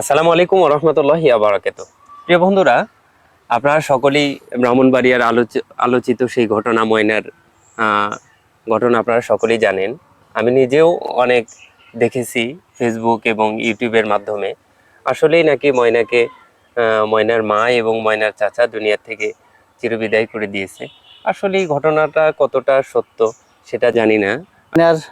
আসসালামু আলাইকুম রহমতুল্লাহ আবরাকাত প্রিয় বন্ধুরা, আপনারা সকলেই ব্রাহ্মণবাড়িয়ার আলোচ- আলোচিত সেই ঘটনা ময়নার ঘটনা আপনারা সকলেই জানেন। আমি নিজেও অনেক দেখেছি ফেসবুক এবং ইউটিউবের মাধ্যমে। আসলেই নাকি ময়নাকে ময়নার মা এবং ময়নার চাচা দুনিয়া থেকে চিরবিদায় করে দিয়েছে। আসলে এই ঘটনাটা কতটা সত্য সেটা জানি না।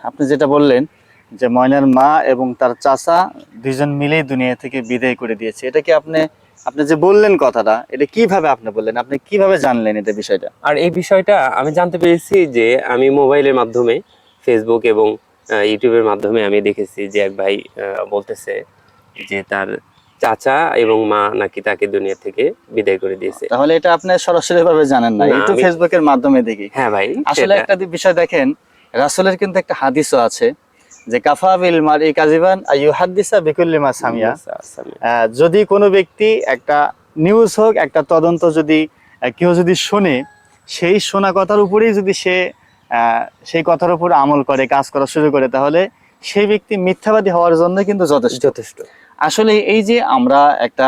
আপনি যেটা বললেন যে ময়নার মা এবং তার চাচা দুইজন মিলেই দুনিয়া থেকে বিদায় করে দিয়েছে। এটা কি আপনি আপনি যে বললেন কথাটা এটা কীভাবে আপনি বললেন? আপনি কীভাবে জানলেন এটা বিষয়টা? আর এই বিষয়টা আমি জানতে পেরেছি যে আমি মোবাইলের মাধ্যমে ফেসবুক এবং ইউটিউবের মাধ্যমে আমি দেখেছি যে এক ভাই বলতেছে যে তার চাচা এবং মা নাকি তাকে দুনিয়া থেকে বিদায় করে দিয়েছে। তাহলে এটা আপনি সরাসরি ভাবে জানেন না। না, একটু ফেসবুকের মাধ্যমে দেখি। হ্যাঁ ভাই আসলে একটা বিষয় দেখেন রাসূলের কিন্তু একটা হাদিসও আছে। যে কাফা বিল মারি কাজিবান হাদিসা মা সামিয়া। যদি কোনো ব্যক্তি একটা নিউজ হোক একটা তদন্ত যদি কেউ যদি শোনে সেই শোনা কথার উপরেই যদি সে সেই কথার উপর আমল করে কাজ করা শুরু করে তাহলে সেই ব্যক্তি মিথ্যাবাদী হওয়ার জন্য কিন্তু যথেষ্ট। যথেষ্ট। আসলে এই যে আমরা একটা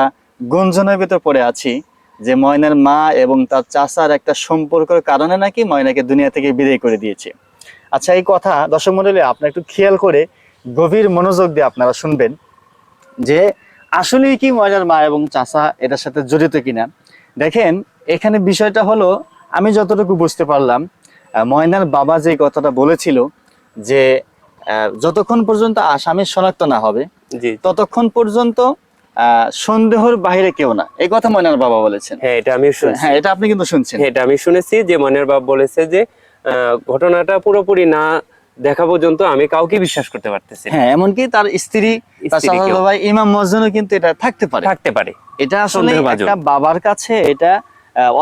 গুঞ্জনের ভেতর পড়ে আছি যে ময়নার মা এবং তার চাচার একটা সম্পর্কের কারণে নাকি ময়নাকে দুনিয়া থেকে বিদায় করে দিয়েছে। আচ্ছা এই কথা দর্শক মন্ডলী আপনারা একটু খেয়াল করে গভীর মনোযোগ দিয়ে আপনারা শুনবেন যে আসলেই কি ময়নার মা এবং চাচা এটার সাথে জড়িত কিনা। দেখেন এখানে বিষয়টা হলো আমি যতটুকু বুঝতে পারলাম আহ, ময়নার বাবা যে কথাটা বলেছিল যে যতক্ষণ পর্যন্ত আসামি শনাক্ত না হবে জি। ততক্ষণ পর্যন্ত আহ, সন্দেহর বাইরে কেউ না। এই কথা ময়নার বাবা বলেছেন। হ্যাঁ এটা আমি শুনছি। হ্যাঁ এটা আপনি কিন্তু শুনছেন। হ্যাঁ, এটা আমি শুনেছি যে মনের বাবা বলেছে যে ঘটনাটা পুরোপুরি না দেখা পর্যন্ত আমি কাউকে বিশ্বাস করতে পারতেছি হ্যাঁ এমনকি তার স্ত্রী তার ভাই ইমাম মসজিদও কিন্তু এটা থাকতে পারে। থাকতে পারে। এটা আসলে একটা বাবার কাছে এটা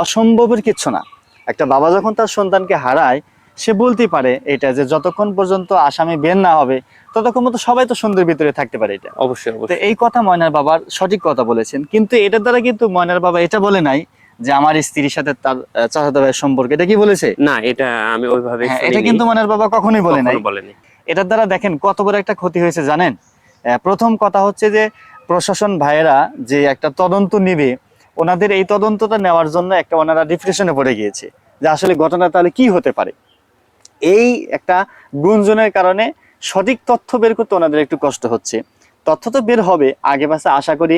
অসম্ভবের কিছু না। একটা বাবা যখন তার সন্তানকে হারায় সে বলতে পারে এটা যে যতক্ষণ পর্যন্ত আসামি বের না হবে ততক্ষণ মতো সবাই তো সুন্দর ভিতরে থাকতে পারে এটা। অবশ্যই। এই কথা ময়নার বাবার সঠিক কথা বলেছেন। কিন্তু এটার দ্বারা কিন্তু ময়নার বাবা এটা বলে নাই যে আমার স্ত্রীর সাথে তার চাচাতো ভাইয়ের সম্পর্ক এটা কি বলেছে? না এটা আমি ওইভাবে হ্যাঁ, এটা কিন্তু ময়নার বাবা কখনোই বলে নাই বলেনি। এটার দ্বারা দেখেন কত বড় একটা ক্ষতি হয়েছে জানেন? প্রথম কথা হচ্ছে যে প্রশাসন ভাইয়েরা যে একটা তদন্ত নিবে ওনাদের এই তদন্তটা নেওয়ার জন্য একটা ওনারা ডিপ্রেশনে পড়ে গিয়েছে যে আসলে ঘটনা তাহলে কি হতে পারে? এই একটা গুঞ্জনের কারণে সঠিক তথ্য বের করতে ওনাদের একটু কষ্ট হচ্ছে। তথ্য তো বের হবে। আগে পাশে আশা করি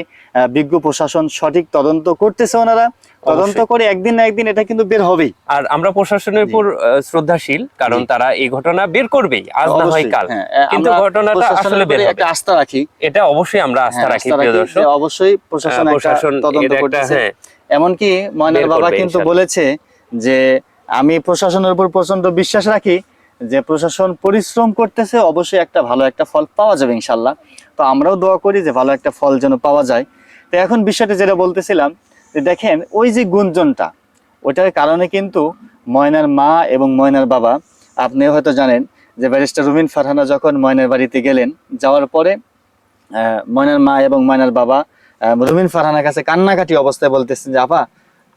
বিজ্ঞ প্রশাসন সঠিক তদন্ত করতেছে ওনারা। তদন্ত করে একদিন না একদিন এটা কিন্তু বের হবেই। আর আমরা প্রশাসনের উপর শ্রদ্ধাশীল কারণ তারা এই ঘটনা বের করবেই। আজ না হয় কাল। হ্যাঁ, কিন্তু ঘটনাটা আসলে বের হবে। আস্থা রাখি। এটা অবশ্যই আমরা আস্থা হ্যাঁ, রাখি প্রিয় দর্শক। অবশ্যই প্রশাসন একটা প্রশাসন তদন্ত করতেছে। হ্যাঁ। এমনকি ময়নার বাবা কিন্তু বলেছে যে আমি প্রশাসনের উপর প্রচণ্ড বিশ্বাস রাখি যে প্রশাসন পরিশ্রম করতেছে, অবশ্যই একটা ভালো একটা ফল পাওয়া যাবে ইনশাল্লাহ। তো আমরাও দোয়া করি যে ভালো একটা ফল যেন পাওয়া যায়। তো এখন বিষয়টা যেটা বলতেছিলাম, যে দেখেন, ওই যে গুঞ্জনটা, ওটার কারণে কিন্তু ময়নার মা এবং ময়নার বাবা, আপনি হয়তো জানেন যে ব্যারিস্টার রুমিন ফারহানা যখন ময়নার বাড়িতে গেলেন, যাওয়ার পরে ময়নার মা এবং ময়নার বাবা রুমিন ফারহানার কাছে কান্নাকাটি অবস্থায় বলতেছেন যে, আপা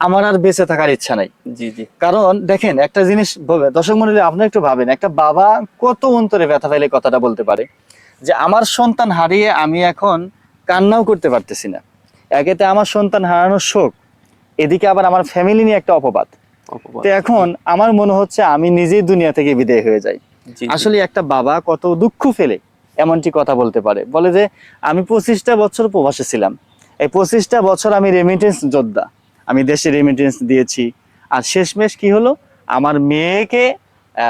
আমার আর বেঁচে থাকার ইচ্ছা নাই। জি জি। কারণ দেখেন একটা জিনিস ভাবে- দর্শক মন্ডলী আপনারা একটু ভাবেন একটা বাবা কত অন্তরে ব্যথা পাইলে কথাটা বলতে পারে? যে আমার সন্তান হারিয়ে আমি এখন কান্নাও করতে পারতেছি না। একেতে আমার সন্তান হারানোর শোক এদিকে আবার আমার ফ্যামিলি নিয়ে একটা অপবাদ। তো এখন আমার মনে হচ্ছে আমি নিজেই দুনিয়া থেকে বিদায় হয়ে যাই। আসলে একটা বাবা কত দুঃখ ফেলে এমনটি কথা বলতে পারে। বলে যে আমি পঁচিশটা বছর প্রবাসে ছিলাম। এই পঁচিশটা বছর আমি রেমিটেন্স যোদ্ধা। আমি দেশে রেমিটেন্স দিয়েছি। আর শেষমেশ কি হলো? আমার মেয়েকে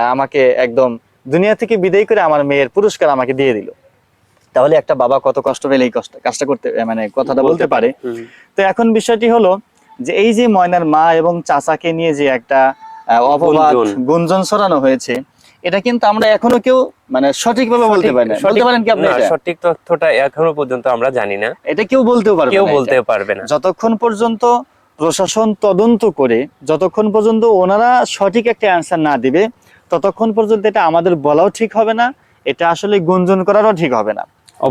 আমাকে একদম দুনিয়া থেকে বিদায় করে আমার মেয়ের পুরস্কার আমাকে দিয়ে দিল। তাহলে একটা বাবা কত কষ্ট পেলে এই কষ্ট কাজটা করতে মানে কথাটা বলতে পারে। তো এখন বিষয়টি হলো যে এই যে ময়নার মা এবং চাচাকে নিয়ে যে একটা আহ, অপবাদ গুঞ্জন। ছড়ানো হয়েছে এটা কিন্তু আমরা এখনও কেউ মানে সঠিকভাবে বলতে সঠিক- পারি না। বলতে সঠিক- পারেন কি আপনি সঠিক তথ্যটা এখনও পর্যন্ত আমরা জানি না। এটা কেউ বলতেও পারবে কেউ। বলতে পারবে না। যতক্ষণ পর্যন্ত প্রশাসন তদন্ত করে যতক্ষণ পর্যন্ত ওনারা সঠিক একটা অ্যান্সার না দিবে ততক্ষণ পর্যন্ত এটা আমাদের বলাও ঠিক হবে না এটা আসলে গুঞ্জন করারও ঠিক হবে না।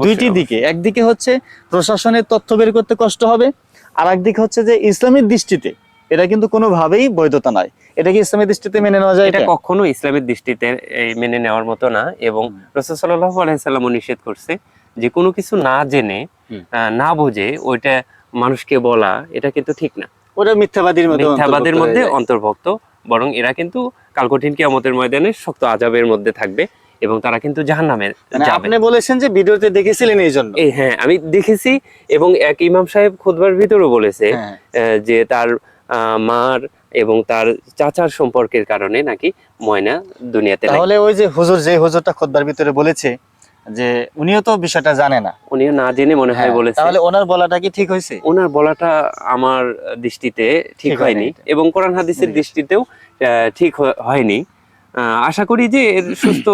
দুইটি দিকে একদিকে হচ্ছে প্রশাসনের তথ্য বের করতে কষ্ট হবে আর একদিকে হচ্ছে যে ইসলামের দৃষ্টিতে এটা কিন্তু কোনোভাবেই বৈধতা নয়। এটা কি ইসলামের দৃষ্টিতে মেনে নেওয়া যায় এটা? কখনো ইসলামের দৃষ্টিতে এই মেনে নেওয়ার মতো না এবং রসুল সাল্লাহ আলাইসাল্লামও নিষেধ করছে যে কোনো কিছু না জেনে না বুঝে ওইটা মানুষকে বলা এটা কিন্তু ঠিক না। ওরা মিথ্যাবাদীর মধ্যে মিথ্যাবাদের মধ্যে অন্তর্ভুক্ত বরং এরা কিন্তু কালকঠিন কিয়ামতের ময়দানে শক্ত আজাবের মধ্যে থাকবে এবং তারা কিন্তু জাহান্নামে মানে যাবে। আপনি বলেছেন যে ভিডিওতে দেখেছিলেন এই জন্য। হ্যাঁ আমি দেখেছি এবং এক ইমাম সাহেব খুদবার ভিতরেও বলেছে হ্যাঁ। যে তার মার এবং তার চাচার সম্পর্কের কারণে নাকি ময়না দুনিয়াতে তাহলে ওই যে হুজুর যে হুজুরটা খোদবার ভিতরে বলেছে যে উনিও তো বিষয়টা জানে না। উনিও না জেনে মনে হয় হ্যাঁ, বলেছে। তাহলে ওনার বলাটা কি ঠিক হয়েছে? ওনার বলাটা আমার দৃষ্টিতে ঠিক হয়নি এবং কোরআন হাদিসের দৃষ্টিতেও ঠিক হয়নি। আশা করি যে এর সুস্থ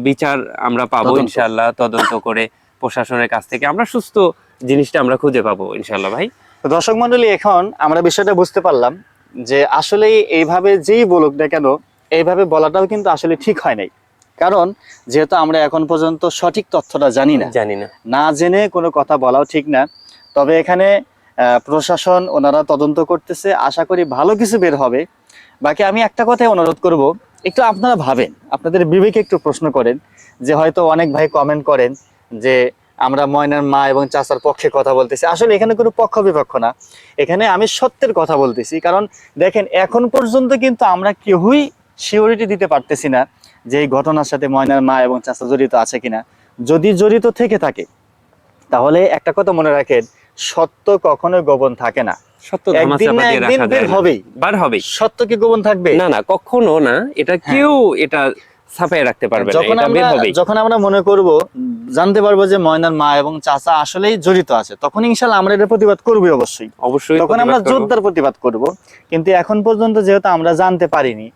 বিচার আমরা পাবো। ইনশাল্লাহ তদন্ত করে প্রশাসনের কাছ থেকে। আমরা সুস্থ জিনিসটা আমরা খুঁজে পাবো ইনশাল্লাহ ভাই। দর্শক মন্ডলী এখন আমরা বিষয়টা বুঝতে পারলাম যে আসলে এইভাবে যেই বলুক না কেন এইভাবে বলাটাও কিন্তু আসলে ঠিক হয় নাই। কারণ যেহেতু আমরা এখন পর্যন্ত সঠিক তথ্যটা জানি না। জানি না। না জেনে কোনো কথা বলাও ঠিক না। তবে এখানে আহ, প্রশাসন ওনারা তদন্ত করতেছে। আশা করি ভালো কিছু বের হবে। বাকি আমি একটা কথাই অনুরোধ করব। একটু আপনারা ভাবেন আপনাদের বিবেকে একটু প্রশ্ন করেন যে হয়তো অনেক ভাই কমেন্ট করেন যে আমরা ময়নার মা এবং চাচার পক্ষে কথা বলতেছি। আসলে এখানে কোনো পক্ষ বিপক্ষ না। এখানে আমি সত্যের কথা বলতেছি। কারণ দেখেন এখন পর্যন্ত কিন্তু আমরা কেউই সিওরিটি দিতে পারতেছি না। যে এই ঘটনার সাথে ময়নার মা এবং চাচা জড়িত আছে কিনা যদি জড়িত থেকে থাকে তাহলে একটা কথা মনে রাখেন সত্য কখনোই গোপন থাকে না। সত্য একদিন ধামাচাপা না দিয়ে একদিন রাখা বের যায় না। হবেই। বার হবেই। সত্য কি গোপন থাকবে? না না কখনো না এটা কেউ এটা ছাপাই রাখতে পারবে যখন আমরা যখন আমরা মনে করব জানতে পারব যে ময়নার মা এবং চাচা আসলেই জড়িত আছে তখন ইনশাল্লাহ আমরা এটা প্রতিবাদ অবশ্যই। অবশ্যই তখন আমরা জোরদার প্রতিবাদ করব। কিন্তু এখন পর্যন্ত যেহেতু আমরা জানতে পারিনি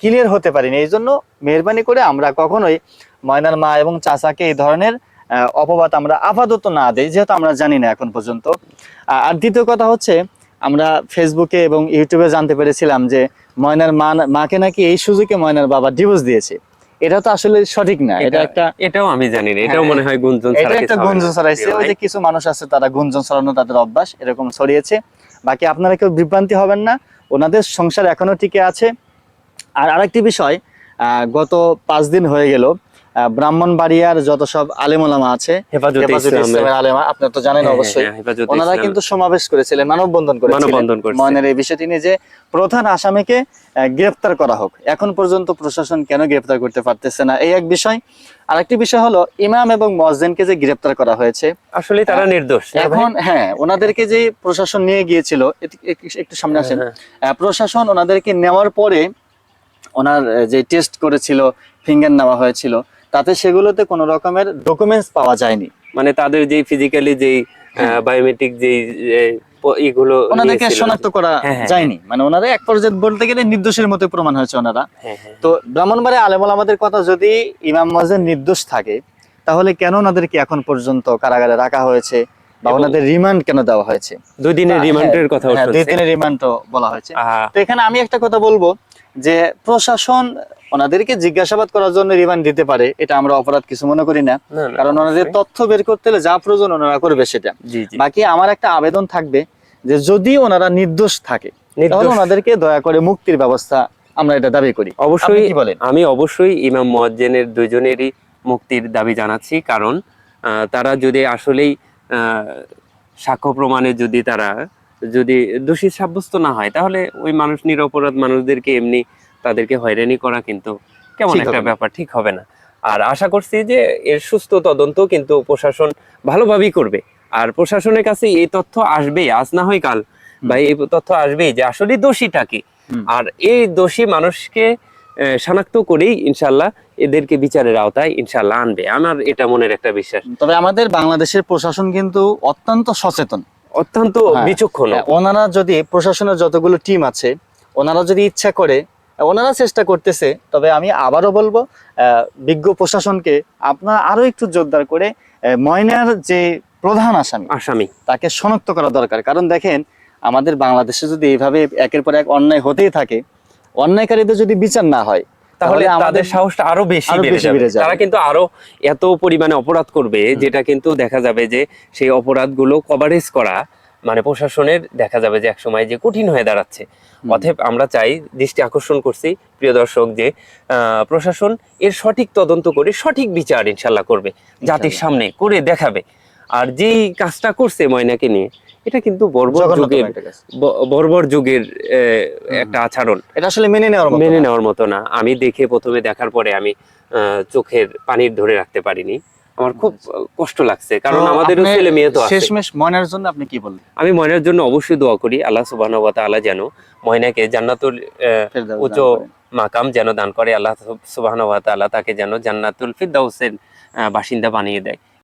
ক্লিয়ার হতে পারিনি। এই জন্য মেহরবানি করে আমরা কখনোই ময়নার মা এবং চাচাকে এই ধরনের অপবাদ আমরা আপাতত না দেই যেহেতু আমরা জানি না এখন পর্যন্ত। আর দ্বিতীয় কথা হচ্ছে আমরা ফেসবুকে এবং ইউটিউবে জানতে পেরেছিলাম যে ময়নার মা মাকে নাকি এই সুযোগে ময়নার বাবা ডিভোর্স দিয়েছে। এটা তো আসলে সঠিক না। এটা একটা এটাও আমি জানি না। এটাও হ্যাঁ, মনে হয় গুঞ্জন এটা একটা গুঞ্জন ছড়াইছে। ওই যে কিছু মানুষ আছে তারা গুঞ্জন ছড়ানো তাদের অভ্যাস এরকম ছড়িয়েছে। বাকি আপনারা কেউ বিভ্রান্তি হবেন না। ওনাদের সংসার এখনও টিকে আছে। আর আরেকটি বিষয় আহ, গত পাঁচ দিন হয়ে গেল ব্রাহ্মণবাড়িয়ার যত সব আলেমোলামা আছে আলেমা আপনারা তো জানেন হ্যাঁ, অবশ্যই হ্যাঁ, ওনারা কিন্তু সমাবেশ করেছিলেন মানববন্ধন করেছিলেন। ময়নের এই বিষয়টি নিয়ে যে প্রধান আসামিকে গ্রেফতার করা হোক। এখন পর্যন্ত প্রশাসন কেন গ্রেফতার করতে পারতেছে না? এই এক বিষয়। আরেকটি বিষয় হলো ইমাম এবং মসজিদকে যে গ্রেফতার করা হয়েছে আসলে তারা নির্দোষ এখন হ্যাঁ ওনাদেরকে যে প্রশাসন নিয়ে গিয়েছিল একটু- একটু সামনে আসেন। হ্যাঁ, আহ, প্রশাসন ওনাদেরকে নেওয়ার পরে ওনার যে টেস্ট করেছিল ফিঙ্গার নেওয়া হয়েছিল তাতে সেগুলোতে কোনো রকমের ডকুমেন্টস পাওয়া যায়নি মানে তাদের যেই ফিজিক্যালি যেই হ্যাঁ। বায়োমেট্রিক যেই এ, ওনাদেরকে শনাক্ত করা হ্যাঁ, হ্যাঁ। যায়নি মানে ওনারা এক পর্যায়ে বলতে গেলে নির্দোষের মতো প্রমাণ হয়েছে ওনারা হ্যাঁ, হ্যাঁ। তো ব্রাহ্মণবাড়ি আলেমুল আমাদের কথা যদি ইমাম মসজিদ নির্দোষ থাকে তাহলে কেন ওনাদেরকে এখন পর্যন্ত কারাগারে রাখা হয়েছে বা ওনাদের রিমান্ড কেন দেওয়া হয়েছে? দুই দিনের হ্যাঁ, রিমান্ডের কথা হ্যাঁ, দুই দিনের রিমান্ড বলা হয়েছে। তো এখানে আমি একটা কথা বলব যে প্রশাসন ওনাদেরকে জিজ্ঞাসাবাদ করার জন্য রিমান্ড দিতে পারে এটা আমরা অপরাধ কিছু মনে করি না। কারণ ওনাদের তথ্য বের করতে হলে যা প্রয়োজন ওনারা করবে সেটা। বাকি আমার একটা আবেদন থাকবে যে যদি ওনারা নির্দোষ থাকে তাহলে ওনাদেরকে দয়া করে মুক্তির ব্যবস্থা আমরা এটা দাবি করি। অবশ্যই বলেন? আমি অবশ্যই ইমাম মুয়াজ্জিনের দুইজনেরই মুক্তির দাবি জানাচ্ছি কারণ তারা যদি আসলেই সাক্ষ্য প্রমাণে যদি তারা যদি দোষী সাব্যস্ত না হয় তাহলে ওই মানুষ নিরপরাধ মানুষদেরকে এমনি তাদেরকে হয়রানি করা কিন্তু কেমন একটা ব্যাপার ঠিক হবে না। আর আশা করছি যে এর সুস্থ তদন্ত কিন্তু প্রশাসন ভালোভাবেই করবে। আর প্রশাসনের কাছে এই তথ্য আসবেই আজ না হয় কাল। বা এই তথ্য আসবেই যে আসলে দোষীটা কি। আর এই দোষী মানুষকে শনাক্ত করেই ইনশাল্লাহ এদেরকে বিচারের আওতায় ইনশাল্লাহ আনবে। আমার এটা মনের একটা বিশ্বাস। তবে আমাদের বাংলাদেশের প্রশাসন কিন্তু অত্যন্ত সচেতন। অত্যন্ত হ্যাঁ। বিচক্ষণ। ওনারা যদি প্রশাসনের যতগুলো টিম আছে ওনারা যদি ইচ্ছা করে ওনারা চেষ্টা করতেছে তবে আমি আবারও বলব আহ, বিজ্ঞ প্রশাসনকে আপনারা আরও একটু জোরদার করে ময়নার যে প্রধান আসামি আসামি। তাকে শনাক্ত করা দরকার। কারণ দেখেন আমাদের বাংলাদেশে যদি এইভাবে একের পর এক অন্যায় হতেই থাকে অন্যায়কারীদের যদি বিচার না হয় তাহলে আমাদের তাদের সাহসটা আরও বেশি বেড়ে যাবে। তারা কিন্তু আরও এত পরিমাণে অপরাধ করবে যেটা কিন্তু দেখা যাবে যে সেই অপরাধগুলো কভারেজ করা মানে প্রশাসনের দেখা যাবে যে একসময় যে কঠিন হয়ে দাঁড়াচ্ছে। অতএব আমরা চাই দৃষ্টি আকর্ষণ করছি প্রিয় দর্শক যে আহ, প্রশাসন এর সঠিক তদন্ত করে সঠিক বিচার ইনশাল্লাহ করবে জাতির সামনে করে দেখাবে। আর যেই কাজটা করছে ময়নাকে নিয়ে এটা কিন্তু বর্বর যুগের বর্বর যুগের একটা আচরণ। এটা আসলে মেনে নেওয়ার মতো মেনে নেওয়ার মতো না। আমি দেখে প্রথমে দেখার পরে আমি চোখের পানির ধরে রাখতে পারিনি। আমার খুব কষ্ট লাগছে। কারণ আপনি ছেলে মেয়ে তো আছে। শেষমেশ ময়নার জন্য আপনি কি বললেন? আমি ময়নার জন্য অবশ্যই দোয়া করি। আল্লাহ সুবহানাহু ওয়া তাআলা যেন ময়নাকে জান্নাতুল উচ্চ মাকাম যেন দান করে। আল্লাহ সুবহানাহু ওয়া তাআলা তাকে যেন জান্নাতুল ফিরদাউসের আহ, বাসিন্দা বানিয়ে দেয়।